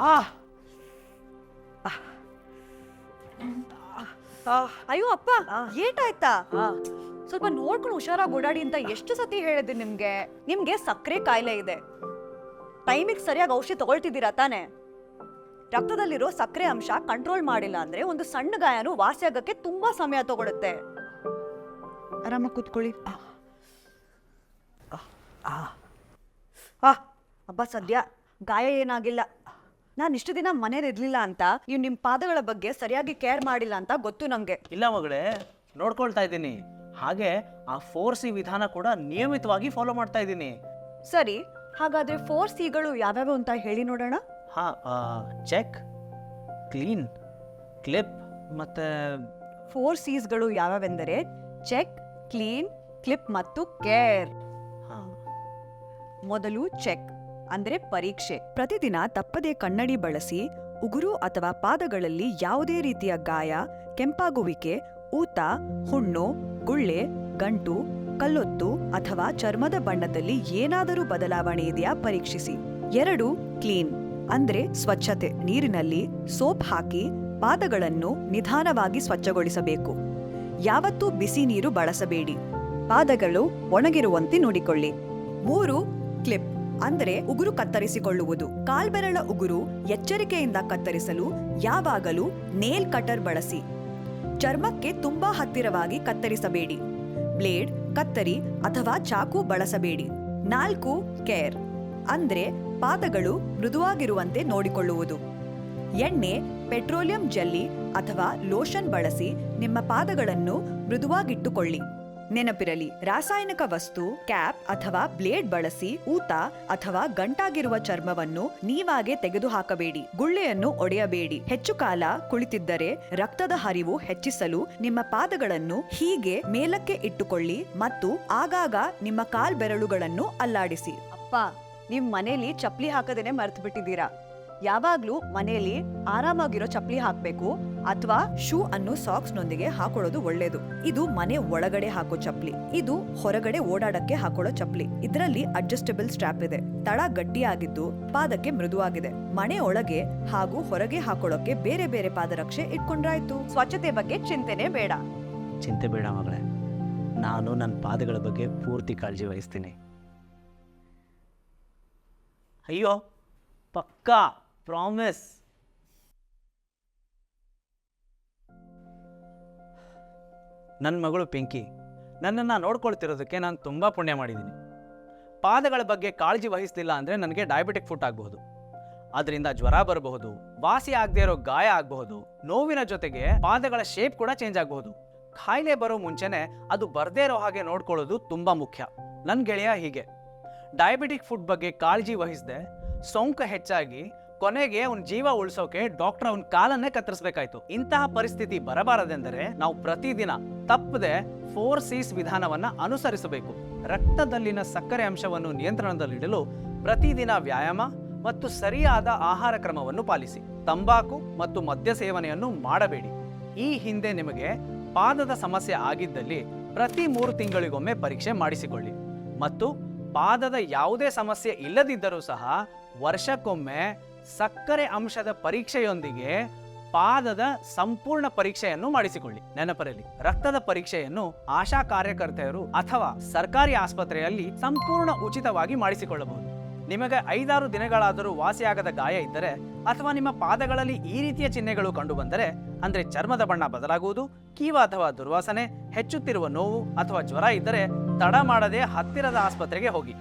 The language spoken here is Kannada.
ಆ. ಅಯ್ಯೋ ಅಪ್ಪ ಏಟಾಯ್ತಾ ಸ್ವಲ್ಪ ನೋಡ್ಕೊಂಡು ಹುಷಾರಾಗಿ ಓಡಾಡಿ ಅಂತ ಎಷ್ಟು ಸತಿ ಹೇಳಿದೆ ನಿಮ್ಗೆ? ನಿಮ್ಗೆ ಸಕ್ಕರೆ ಕಾಯಿಲೆ ಇದೆ. ಟೈಮಿಗೆ ಸರಿಯಾಗಿ ಔಷಧಿ ತಗೊಳ್ತಿದ್ದೀರಾ ತಾನೇ? ರಕ್ತದಲ್ಲಿರೋ ಸಕ್ಕರೆ ಅಂಶ ಕಂಟ್ರೋಲ್ ಮಾಡಿಲ್ಲ ಅಂದ್ರೆ ಒಂದು ಸಣ್ಣ ಗಾಯನು ವಾಸಿ ಆಗಕ್ಕೆ ತುಂಬಾ ಸಮಯ ತಗೊಳುತ್ತೆ. ಆರಾಮಾಗಿ ಕೂತ್ಕೊಳ್ಳಿ. ಆ. ಅಬ್ಬ ಸದ್ಯ ಗಾಯ ಏನಾಗಿಲ್ಲ. ನಾನು ಇಷ್ಟು ದಿನ ಮನೇಲಿ ಇರ್ಲಿಲ್ಲ ಅಂತ ನೀವು ನಿಮ್ಮ ಪಾದಗಳ ಬಗ್ಗೆ ಸರಿಯಾಗಿ ಕೇರ್ ಮಾಡಿಲ್ಲ ಅಂತ ಗೊತ್ತು ನಂಗೆ. ಇಲ್ಲ ಮಗಳೇ ನೋಡ್ಕೊಳ್ತಾ ಇದ್ದೀನಿ. ಹಾಗೆ ಆ ಫೋರ್ ಸಿ ವಿಧಾನ ಕೂಡ ನಿಯಮಿತವಾಗಿ ಫಾಲೋ ಮಾಡ್ತಾ ಇದ್ದೀನಿ. ಸರಿ ಹಾಗಾದ್ರೆ ಫೋರ್ ಸಿಗಳು ಯಾವ್ಯಾವು ಅಂತ ಹೇಳಿ ನೋಡೋಣ? ಹಾ ಚೆಕ್ ಕ್ಲೀನ್ ಕ್ಲಿಪ್ ಮತ್ತೆ ಫೋರ್ ಸಿಸ್ಗಳು ಯಾವ್ಯಾವೆಂದರೆ ಚೆಕ್ ಕ್ಲೀನ್ ಕ್ಲಿಪ್ ಮತ್ತು ಕೇರ್. ಹಾ ಮೊದಲು ಚೆಕ್. ಅಂದ್ರೆ ಪರೀಕ್ಷೆ. ಪ್ರತಿದಿನ ತಪ್ಪದೇ ಕನ್ನಡಿ ಬಳಸಿ, ಉಗುರು ಅಥವಾ ಪಾದಗಳಲ್ಲಿ ಯಾವುದೇ ರೀತಿಯ ಗಾಯ, ಕೆಂಪಾಗುವಿಕೆ, ಊತ, ಹುಣ್ಣು, ಗುಳ್ಳೆ, ಗಂಟು, ಕಲ್ಲೊತ್ತು ಅಥವಾ ಚರ್ಮದ ಬಣ್ಣದಲ್ಲಿ ಏನಾದರೂ ಬದಲಾವಣೆ ಇದೆಯಾ ಪರೀಕ್ಷಿಸಿ. ಎರಡು, ಕ್ಲೀನ್. ಅಂದ್ರೆ ಸ್ವಚ್ಛತೆ. ನೀರಿನಲ್ಲಿ ಸೋಪ್ ಹಾಕಿ ಪಾದಗಳನ್ನು ನಿಧಾನವಾಗಿ ಸ್ವಚ್ಛಗೊಳಿಸಬೇಕು. ಯಾವತ್ತೂ ಬಿಸಿ ನೀರು ಬಳಸಬೇಡಿ. ಪಾದಗಳು ಒಣಗಿರುವಂತೆ ನೋಡಿಕೊಳ್ಳಿ. ಮೂರು, ಕ್ಲಿಪ್. ಅಂದರೆ ಉಗುರು ಕತ್ತರಿಸಿಕೊಳ್ಳುವುದು. ಕಾಲ್ಬೆರಳ ಉಗುರು ಎಚ್ಚರಿಕೆಯಿಂದ ಕತ್ತರಿಸಲು, ಯಾವಾಗಲೂ ನೇಲ್ ಕಟರ್ ಬಳಸಿ. ಚರ್ಮಕ್ಕೆ ತುಂಬಾ ಹತ್ತಿರವಾಗಿ ಕತ್ತರಿಸಬೇಡಿ. ಬ್ಲೇಡ್, ಕತ್ತರಿ ಅಥವಾ ಚಾಕು ಬಳಸಬೇಡಿ. ನಾಲ್ಕು, ಕೇರ್ ಅಂದ್ರೆ ಪಾದಗಳು ಮೃದುವಾಗಿರುವಂತೆ ನೋಡಿಕೊಳ್ಳುವುದು. ಎಣ್ಣೆ, ಪೆಟ್ರೋಲಿಯಂ ಜೆಲ್ಲಿ ಅಥವಾ ಲೋಷನ್ ಬಳಸಿ ನಿಮ್ಮ ಪಾದಗಳನ್ನು ಮೃದುವಾಗಿಟ್ಟುಕೊಳ್ಳಿ. ನೆನಪಿರಲಿ, ರಾಸಾಯನಿಕ ವಸ್ತು, ಕ್ಯಾಪ್ ಅಥವಾ ಬ್ಲೇಡ್ ಬಳಸಿ ಊತ ಅಥವಾ ಗಂಟಾಗಿರುವ ಚರ್ಮವನ್ನು ನೀವಾಗೆ ತೆಗೆದುಹಾಕಬೇಡಿ. ಗುಳ್ಳೆಯನ್ನು ಒಡೆಯಬೇಡಿ. ಹೆಚ್ಚು ಕಾಲ ಕುಳಿತಿದ್ದರೆ ರಕ್ತದ ಹರಿವು ಹೆಚ್ಚಿಸಲು ನಿಮ್ಮ ಪಾದಗಳನ್ನು ಹೀಗೆ ಮೇಲಕ್ಕೆ ಇಟ್ಟುಕೊಳ್ಳಿ ಮತ್ತು ಆಗಾಗ ನಿಮ್ಮ ಕಾಲ್ಬೆರಳುಗಳನ್ನು ಅಲ್ಲಾಡಿಸಿ. ಅಪ್ಪ, ನಿಮ್ ಮನೇಲಿ ಚಪ್ಲಿ ಹಾಕದೇನೆ ಮರೆತು ಬಿಟ್ಟಿದ್ದೀರಾ ಯಾವಾಗ್ಲೂ ಮನೆಯಲ್ಲಿ ಆರಾಮಾಗಿರೋ ಚಪ್ಪಲಿ ಹಾಕ್ಬೇಕು ಅಥವಾ ಶೂ ಅನ್ನು ಸಾಕ್ಸ್ ನೊಂದಿಗೆ ಹಾಕೊಳ್ಳೋದು ಒಳ್ಳೇದು. ಇದು ಮನೆ ಒಳಗಡೆ ಹಾಕೋ ಚಪ್ಪಲಿ. ಇದು ಹೊರಗಡೆ ಓಡಾಡಕ್ಕೆ ಹಾಕೊಳ್ಳೋ ಚಪ್ಪಲಿ. ಇದರಲ್ಲಿ ಅಡ್ಜಸ್ಟಬಲ್ ಸ್ಟ್ರಾಪ್ ಇದೆ. ತಳ ಗಟ್ಟಿಯಾಗಿದ್ದು ಪಾದಕ್ಕೆ ಮೃದುವಾಗಿದೆ. ಮನೆ ಒಳಗೆ ಹಾಗೂ ಹೊರಗೆ ಹಾಕೊಳ್ಳೋಕೆ ಬೇರೆ ಬೇರೆ ಪಾದರಕ್ಷೆ ಇಟ್ಕೊಂಡ್ರಾಯ್ತು. ಸ್ವಚ್ಛತೆ ಬಗ್ಗೆ ಚಿಂತೆನೆ ಬೇಡ. ಚಿಂತೆ ಬೇಡ ಮಗಳೇ. ನಾನು ನನ್ನ ಪಾದಗಳ ಬಗ್ಗೆ ಪೂರ್ತಿ ಕಾಳಜಿ ವಹಿಸ್ತೀನಿ. ಅಯ್ಯೋ, ಪಕ್ಕಾ! ಪ್ರಾಮಿಸ್ ನನ್ನ ಮಗಳು ಪಿಂಕಿ, ನನ್ನನ್ನು ನೋಡ್ಕೊಳ್ತಿರೋದಕ್ಕೆ ನಾನು ತುಂಬ ಪುಣ್ಯ ಮಾಡಿದ್ದೀನಿ ಪಾದಗಳ ಬಗ್ಗೆ ಕಾಳಜಿ ವಹಿಸಲಿಲ್ಲ ಅಂದರೆ ನನಗೆ ಡಯಾಬಿಟಿಕ್ ಫುಟ್ ಆಗಬಹುದು. ಅದರಿಂದ ಜ್ವರ ಬರಬಹುದು, ವಾಸಿ ಆಗದೆ ಇರೋ ಗಾಯ ಆಗಬಹುದು, ನೋವಿನ ಜೊತೆಗೆ ಪಾದಗಳ ಶೇಪ್ ಕೂಡ ಚೇಂಜ್ ಆಗಬಹುದು. ಕಾಯಿಲೆ ಬರೋ ಮುಂಚೆನೆ ಅದು ಬರದೇ ಇರೋ ಹಾಗೆ ನೋಡ್ಕೊಳ್ಳೋದು ತುಂಬ ಮುಖ್ಯ. ನನ್ನ ಗೆಳೆಯ ಹೀಗೆ. ಡಯಾಬಿಟಿಕ್ ಫುಡ್ ಬಗ್ಗೆ ಕಾಳಜಿ ವಹಿಸದೆ ಸೋಂಕು ಹೆಚ್ಚಾಗಿ ಕೊನೆಗೆ ಅವ್ನ ಜೀವ ಉಳಿಸೋಕೆ ಡಾಕ್ಟರ್ ಅವನ ಕಾಲನ್ನೇ ಕತ್ತರಿಸಬೇಕಾಯ್ತು. ಇಂತಹ ಪರಿಸ್ಥಿತಿ ಬರಬಾರದೆಂದರೆ ನಾವು ಪ್ರತಿದಿನ ತಪ್ಪದೆ ಫೋರ್ ಸೀಸ್ ವಿಧಾನವನ್ನ ಅನುಸರಿಸಬೇಕು. ರಕ್ತದಲ್ಲಿನ ಸಕ್ಕರೆ ಅಂಶವನ್ನು ನಿಯಂತ್ರಣದಲ್ಲಿಡಲು ಪ್ರತಿದಿನ ವ್ಯಾಯಾಮ ಮತ್ತು ಸರಿಯಾದ ಆಹಾರ ಕ್ರಮವನ್ನು ಪಾಲಿಸಿ. ತಂಬಾಕು ಮತ್ತು ಮದ್ಯ ಸೇವನೆಯನ್ನು ಮಾಡಬೇಡಿ. ಈ ಹಿಂದೆ ನಿಮಗೆ ಪಾದದ ಸಮಸ್ಯೆ ಆಗಿದ್ದಲ್ಲಿ ಪ್ರತಿ ಮೂರು ತಿಂಗಳಿಗೊಮ್ಮೆ ಪರೀಕ್ಷೆ ಮಾಡಿಸಿಕೊಳ್ಳಿ. ಮತ್ತು ಪಾದದ ಯಾವುದೇ ಸಮಸ್ಯೆ ಇಲ್ಲದಿದ್ದರೂ ಸಹ ವರ್ಷಕ್ಕೊಮ್ಮೆ ಸಕ್ಕರೆ ಅಂಶದ ಪರೀಕ್ಷೆಯೊಂದಿಗೆ ಪಾದದ ಸಂಪೂರ್ಣ ಪರೀಕ್ಷೆಯನ್ನು ಮಾಡಿಸಿಕೊಳ್ಳಿ. ನೆನಪರಲ್ಲಿ, ರಕ್ತದ ಪರೀಕ್ಷೆಯನ್ನು ಆಶಾ ಕಾರ್ಯಕರ್ತೆಯರು ಅಥವಾ ಸರ್ಕಾರಿ ಆಸ್ಪತ್ರೆಯಲ್ಲಿ ಸಂಪೂರ್ಣ ಉಚಿತವಾಗಿ ಮಾಡಿಸಿಕೊಳ್ಳಬಹುದು. ನಿಮಗೆ ಐದಾರು ದಿನಗಳಾದರೂ ವಾಸಿಯಾಗದ ಗಾಯ ಇದ್ದರೆ ಅಥವಾ ನಿಮ್ಮ ಪಾದಗಳಲ್ಲಿ ಈ ರೀತಿಯ ಚಿಹ್ನೆಗಳು ಕಂಡುಬಂದರೆ, ಅಂದ್ರೆ ಚರ್ಮದ ಬಣ್ಣ ಬದಲಾಗುವುದು, ಕೀವ ಅಥವಾ ದುರ್ವಾಸನೆ, ಹೆಚ್ಚುತ್ತಿರುವ ನೋವು ಅಥವಾ ಜ್ವರ ಇದ್ದರೆ ತಡ ಮಾಡದೆ ಹತ್ತಿರದ ಆಸ್ಪತ್ರೆಗೆ ಹೋಗಿ.